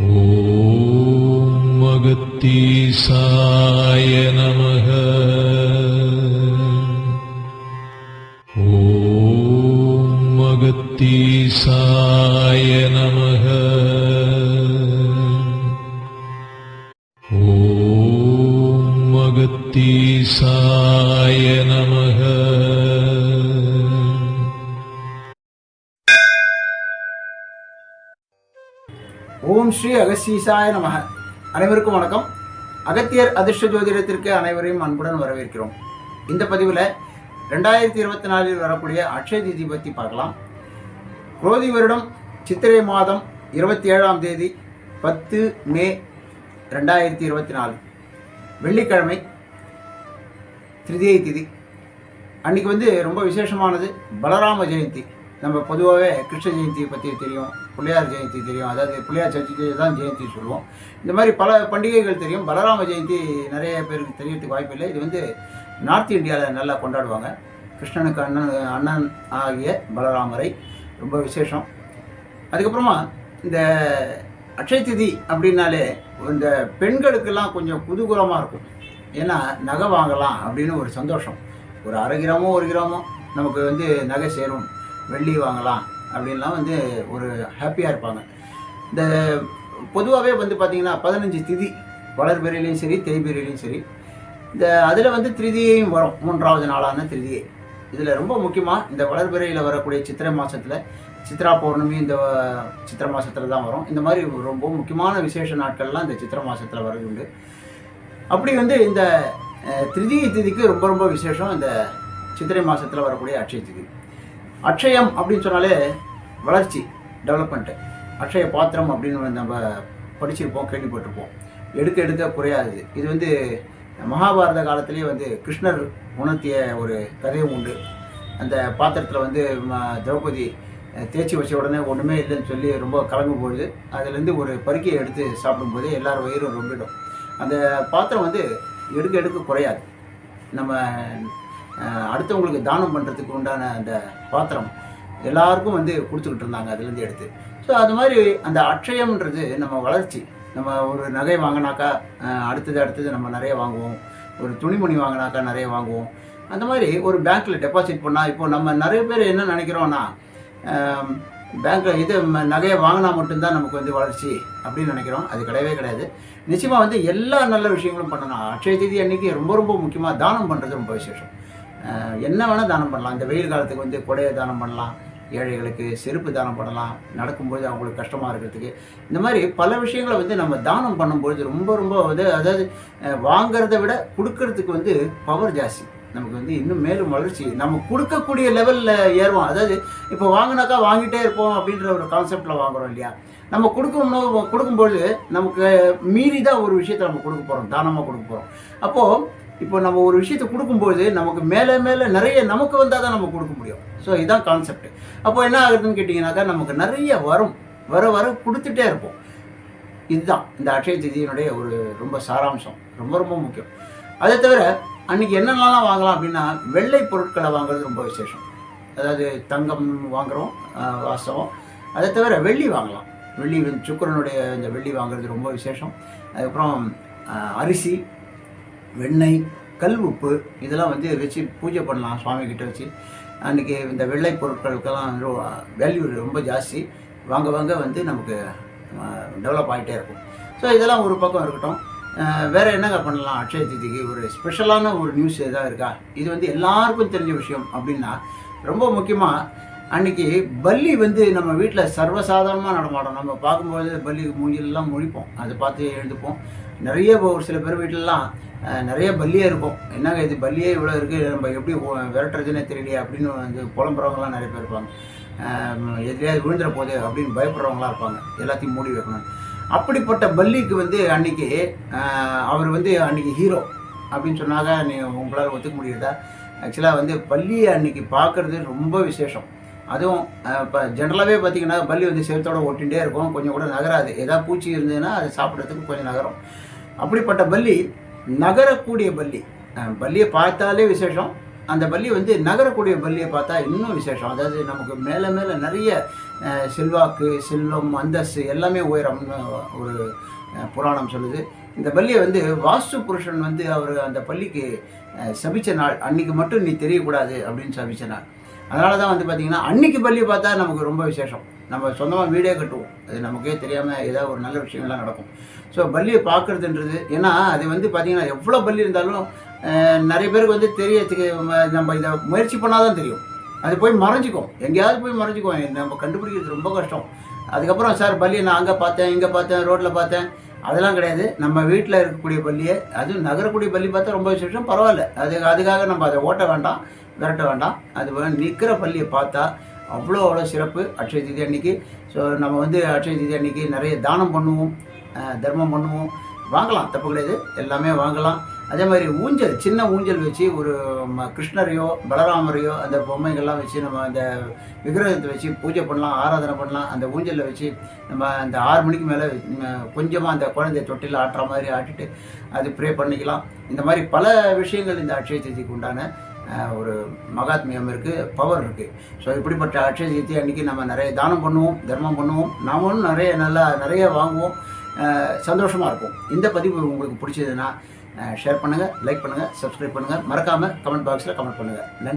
ॐ अगत्तीसाय नमः। ॐ अगत्तीसाय नमः ஓம் ஸ்ரீ அகஸ்தீசாய நம அனைவருக்கும் வணக்கம். அகத்தியர் அதிர்ஷ்ட ஜோதிடத்திற்கு அனைவரையும் அன்புடன் வரவேற்கிறோம். இந்த பதிவில் ரெண்டாயிரத்தி இருபத்தி நாலில் வரக்கூடிய அக்ஷய திதி பற்றி பார்க்கலாம். குரோதி வருடம் சித்திரை மாதம் இருபத்தி ஏழாம் தேதி பத்து மே ரெண்டாயிரத்தி இருபத்தி நாலு. வெள்ளிக்கிழமை திருதியை திதி. அன்னைக்கு வந்து ரொம்ப விசேஷமானது பலராம ஜெயந்தி. நம்ம பொதுவாகவே கிருஷ்ண ஜெயந்தியை பற்றி தெரியும். பிள்ளையார் ஜெயந்தி தெரியும். அதாவது பிள்ளையார் சதுர்த்தி தான் ஜெயந்தி சொல்லுவோம். இந்த மாதிரி பல பண்டிகைகள் தெரியும். பலராம ஜெயந்தி நிறைய பேருக்கு தெரியறதுக்கு வாய்ப்பில்லை இது வந்து நார்த் இந்தியாவில் நல்லா கொண்டாடுவாங்க. கிருஷ்ணனுக்கு அண்ணன் அண்ணன் ஆகிய பலராமரை ரொம்ப விசேஷம். அதுக்கப்புறமா இந்த அக்ஷய திதி அப்படின்னாலே இந்த பெண்களுக்கெல்லாம் கொஞ்சம் குதூகூலமாக இருக்கும். ஏன்னா நகை வாங்கலாம் அப்படின்னு ஒரு சந்தோஷம். ஒரு அரை கிராமோ ஒரு கிராமோ நமக்கு வந்து நகை சேரும். வெள்ளி வாங்கலாம். அப்படின்லாம் வந்து ஒரு ஹாப்பியாக இருப்பாங்க. இந்த பொதுவாகவே வந்து பார்த்திங்கன்னா பதினஞ்சு திதி வளர்பிறையிலையும் சரி தேய்பிறையிலையும் சரி இந்த அதில் வந்து திருதியையும் வரும். மூன்றாவது நாளான திருதியை இதில் ரொம்ப முக்கியமாக இந்த வளர்பிறையில் வரக்கூடிய சித்திரை மாதத்தில் சித்ரா பௌர்ணமி இந்த சித்திரை மாதத்தில் தான் வரும். இந்த மாதிரி ரொம்ப முக்கியமான விசேஷ நாட்கள்லாம் இந்த சித்திரை மாதத்தில் வரது உண்டு. அப்படி வந்து இந்த அஹ், திருதியை திதிக்கு ரொம்ப ரொம்ப விசேஷம் இந்த சித்திரை மாதத்தில் வரக்கூடிய அட்சய திதி. அட்சயம் அப்படின்னு சொன்னாலே வளர்ச்சி டெவலப்மெண்ட்டு அட்சய பாத்திரம் அப்படின்னு நம்ம படிச்சிருப்போம் கேள்விப்பட்டிருப்போம். எடுக்க எடுக்க குறையாது. இது வந்து மகாபாரத காலத்திலேயே வந்து கிருஷ்ணர் உணர்த்திய ஒரு கதையும் உண்டு. அந்த பாத்திரத்தில் வந்து திரௌபதி தேய்ச்சி வச்ச உடனே ஒன்றுமே இல்லைன்னு சொல்லி ரொம்ப கலங்கும் பொழுது அதுலேருந்து ஒரு பருக்கியை எடுத்து சாப்பிடும்போது எல்லார் வயிறும் ரொம்பிடும். அந்த பாத்திரம் வந்து எடுக்க எடுக்க குறையாது. நம்ம அடுத்தவங்களுக்கு தானம் பண்ணுறதுக்கு உண்டான அந்த பாத்திரம் எல்லாருக்கும் வந்து கொடுத்துக்கிட்டு இருந்தாங்க அதுலேருந்து எடுத்து. ஸோ அது மாதிரி அந்த அட்சயம்ன்றது நம்ம வளர்ச்சி. நம்ம ஒரு நகை வாங்கினாக்கா அடுத்தது அடுத்தது நம்ம நிறைய வாங்குவோம். ஒரு துணிமணி வாங்கினாக்கா நிறைய வாங்குவோம். அந்த மாதிரி ஒரு பேங்க்கில் டெபாசிட் பண்ணால் இப்போ நம்ம நிறைய பேர் என்ன நினைக்கிறோன்னா பேங்க்கில் இது நகையை வாங்கினா மட்டும்தான் நமக்கு வந்து வளர்ச்சி அப்படின்னு நினைக்கிறோம். அது கிடையவே கிடையாது. நிச்சயமாக வந்து எல்லா நல்ல விஷயங்களும் பண்ணணும் அக்ஷய தேதி அன்னைக்கு ரொம்ப ரொம்ப முக்கியமாக தானம் பண்ணுறது ரொம்ப விசேஷம். என்ன வேணால் தானம் பண்ணலாம். இந்த வெயில் காலத்துக்கு வந்து கொடையை தானம் பண்ணலாம். ஏழைகளுக்கு செருப்பு தானம் பண்ணலாம். நடக்கும்போது அவங்களுக்கு கஷ்டமாக இருக்கிறதுக்கு. இந்த மாதிரி பல விஷயங்களை வந்து நம்ம தானம் பண்ணும்பொழுது ரொம்ப ரொம்ப வந்து அதாவது வாங்கிறத விட கொடுக்கறதுக்கு வந்து பவர் ஜாஸ்தி. நமக்கு வந்து இன்னும் மேலும் வளர்ச்சி. நம்ம கொடுக்கக்கூடிய லெவலில் ஏறுவோம். அதாவது இப்போ வாங்கினாக்கா வாங்கிட்டே இருப்போம் அப்படின்ற ஒரு கான்செப்டில் வாங்குறோம் இல்லையா? நம்ம கொடுக்கணும் கொடுக்கும்பொழுது நமக்கு மீறி தான் ஒரு விஷயத்தை நம்ம கொடுக்க போகிறோம் தானமாக கொடுக்க போகிறோம் அப்போது இப்போ நம்ம ஒரு விஷயத்தை கொடுக்கும்போது நமக்கு மேலே மேலே நிறைய நமக்கு வந்தால் தான் நம்ம கொடுக்க முடியும். ஸோ இதுதான் கான்செப்ட் அப்போ என்ன ஆகுதுன்னு கேட்டிங்கனாக்கா நமக்கு நிறைய வரும். வர வர கொடுத்துட்டே இருப்போம். இதுதான். இந்த அட்சய திதியினுடைய ஒரு ரொம்ப சாராம்சம். ரொம்ப ரொம்ப முக்கியம். அதை தவிர அன்னைக்கு என்னென்னலாம் வாங்கலாம் அப்படின்னா வெள்ளை பொருட்களை வாங்குறது ரொம்ப விசேஷம். அதாவது தங்கம் வாங்குகிறோம் வாசம் அதை தவிர வெள்ளி வாங்கலாம். வெள்ளி சுக்கரனுடைய சுக்கிரனுடைய இந்த வெள்ளி வாங்குறது ரொம்ப விசேஷம். அதுக்கப்புறம் அரிசி. வெண்ணெய் கல் உப்பு இதெல்லாம் வந்து வச்சு பூஜை பண்ணலாம் சுவாமி கிட்ட வச்சு. அன்றைக்கி இந்த வெள்ளை பொருட்களுக்கெல்லாம் வேல்யூ ரொம்ப ஜாஸ்தி. வாங்க வாங்க வந்து நமக்கு டெவலப் ஆகிட்டே இருக்கும். ஸோ இதெல்லாம் ஒரு பக்கம் இருக்கட்டும். வேறு என்னங்க பண்ணலாம்? அக்ஷய திதிக்கு ஒரு ஸ்பெஷலான ஒரு நியூஸ் எதாவது இருக்கா? இது வந்து எல்லாருக்கும் தெரிஞ்ச விஷயம் அப்படின்னா ரொம்ப முக்கியமாக அன்னைக்கு பல்லி வந்து நம்ம வீட்டில் சர்வசாதாரணமாக நடமாடும். நம்ம பார்க்கும்போது பல்லி மூஞ்சிலெல்லாம் முழிப்போம். அதை பார்த்து எழுந்துப்போம். நிறைய ஒரு சில பேர் வீட்டிலலாம் நிறைய பல்லியே இருக்கும். என்னங்க இது? பல்லியே இவ்வளோ இருக்குது நம்ம எப்படி விரட்டுறதுனே விரட்டுறதுன்னே தெரியலையே அப்படின்னு வந்து புலம்புறவங்கலாம் நிறைய பேர் இருப்பாங்க. அஹ், விழுந்துற போகுது அப்படின்னு பயப்படுறவங்களா இருப்பாங்க. எல்லாத்தையும் மூடி வைக்கணும். அப்படிப்பட்ட பல்லிக்கு வந்து அன்னைக்கு அவர் வந்து அன்னைக்கு ஹீரோ அப்படின்னு சொன்னாங்க. நீ உங்களால் ஒத்துக்க முடியுதா? ஆக்சுவலாக வந்து பள்ளியை அன்னைக்கு பார்க்குறது ரொம்ப விசேஷம். அதுவும் இப்போ ஜென்ரலாகவே பார்த்தீங்கன்னா பல்லி வந்து செவத்தோட ஒட்டிகிட்டே இருக்கும். கொஞ்சம் கூட நகராது. ஏதாவது பூச்சி இருந்ததுன்னா அது சாப்பிட்றதுக்கு கொஞ்சம் நகரும். அப்படிப்பட்ட பள்ளி நகரக்கூடிய பல்லி பள்ளியை பல்லியை பார்த்தாலே விசேஷம். அந்த பல்லி வந்து நகரக்கூடிய பல்லியை பார்த்தா இன்னும் விசேஷம். அதாவது நமக்கு மேலே மேலே நிறைய செல்வாக்கு செல்வம் அந்தஸ்து எல்லாமே உயரம்னு ஒரு புராணம் சொல்லுது. இந்த பல்லியை வந்து வாஸ்து புருஷன் வந்து அவர் அந்த பள்ளிக்கு சபிச்ச நாள். அன்னைக்கு மட்டும் நீ தெரியக்கூடாது அப்படின்னு சபிச்ச நாள். அதனால தான் வந்து பார்த்தீங்கன்னா அன்னைக்கு பள்ளி பார்த்தா நமக்கு ரொம்ப விசேஷம். நம்ம சொந்தமாக வீடே கட்டுவோம். அது நமக்கே தெரியாமல் ஏதாவது ஒரு நல்ல விஷயங்கள்லாம் நடக்கும். ஸோ பள்ளியை பார்க்குறதுன்றது ஏன்னா அது வந்து பார்த்தீங்கன்னா எவ்வளோ பள்ளி இருந்தாலும் நிறைய பேருக்கு வந்து தெரியறதுக்கு நம்ம இதை முயற்சி பண்ணால் தான் தெரியும். அது போய் மறைஞ்சிக்கும். எங்கேயாவது போய் மறைஞ்சிக்கும். நம்ம கண்டுபிடிக்கிறது ரொம்ப கஷ்டம். அதுக்கப்புறம் சார் பள்ளியை நான் அங்கே பார்த்தேன் இங்கே பார்த்தேன் ரோட்டில் பார்த்தேன். அதெல்லாம் கிடையாது. நம்ம வீட்டில் இருக்கக்கூடிய பள்ளியை அதுவும் நகரக்கூடிய பள்ளி பார்த்தா ரொம்ப விசேஷம். பரவாயில்ல. அது அதுக்காக நம்ம அதை ஓட்ட வேண்டாம் விரட்ட வேண்டாம். அது நிற்கிற பள்ளியை பார்த்தா அவ்வளோ அவ்வளோ சிறப்பு. அக்ஷய தீதி அன்னைக்கு. ஸோ நம்ம வந்து அக்ஷய தீதி அன்னைக்கு நிறைய தானம் பண்ணுவோம். தர்மம் பண்ணுவோம். வாங்கலாம். தப்பு கிடையாது. எல்லாமே வாங்கலாம். அதே மாதிரி ஊஞ்சல் சின்ன ஊஞ்சல் வச்சு ஒரு ம- கிருஷ்ணரையோ பலராமரையோ அந்த பொம்மைகள்லாம் வச்சு நம்ம அந்த விக்கிரகத்தை வச்சு பூஜை பண்ணலாம் ஆராதனை பண்ணலாம். அந்த ஊஞ்சலில் வச்சு நம்ம அந்த ஆறு மணிக்கு மேலே கொஞ்சமாக அந்த குழந்தைய தொட்டில் ஆட்டுற மாதிரி ஆட்டிட்டு அது ப்ரே பண்ணிக்கலாம். இந்த மாதிரி பல விஷயங்கள் இந்த அட்சய தீதிக்கு உண்டான ஒரு மகாத்மியம் இருக்குது பவர் இருக்குது ஸோ இப்படிப்பட்ட அக்ஷய தீதி அன்றைக்கி நம்ம நிறைய தானம் பண்ணுவோம் தர்மம் பண்ணுவோம். நாமளும் நிறைய நல்லா நிறைய வாங்குவோம். சந்தோஷமாக இருக்கும். இந்த பதிவு உங்களுக்கு பிடிச்சதுன்னா ஷேர் பண்ணுங்கள் லைக் பண்ணுங்கள் சப்ஸ்கிரைப் பண்ணுங்கள் மறக்காமல் கமெண்ட் பாக்ஸில் கமெண்ட் பண்ணுங்கள் நன்றி.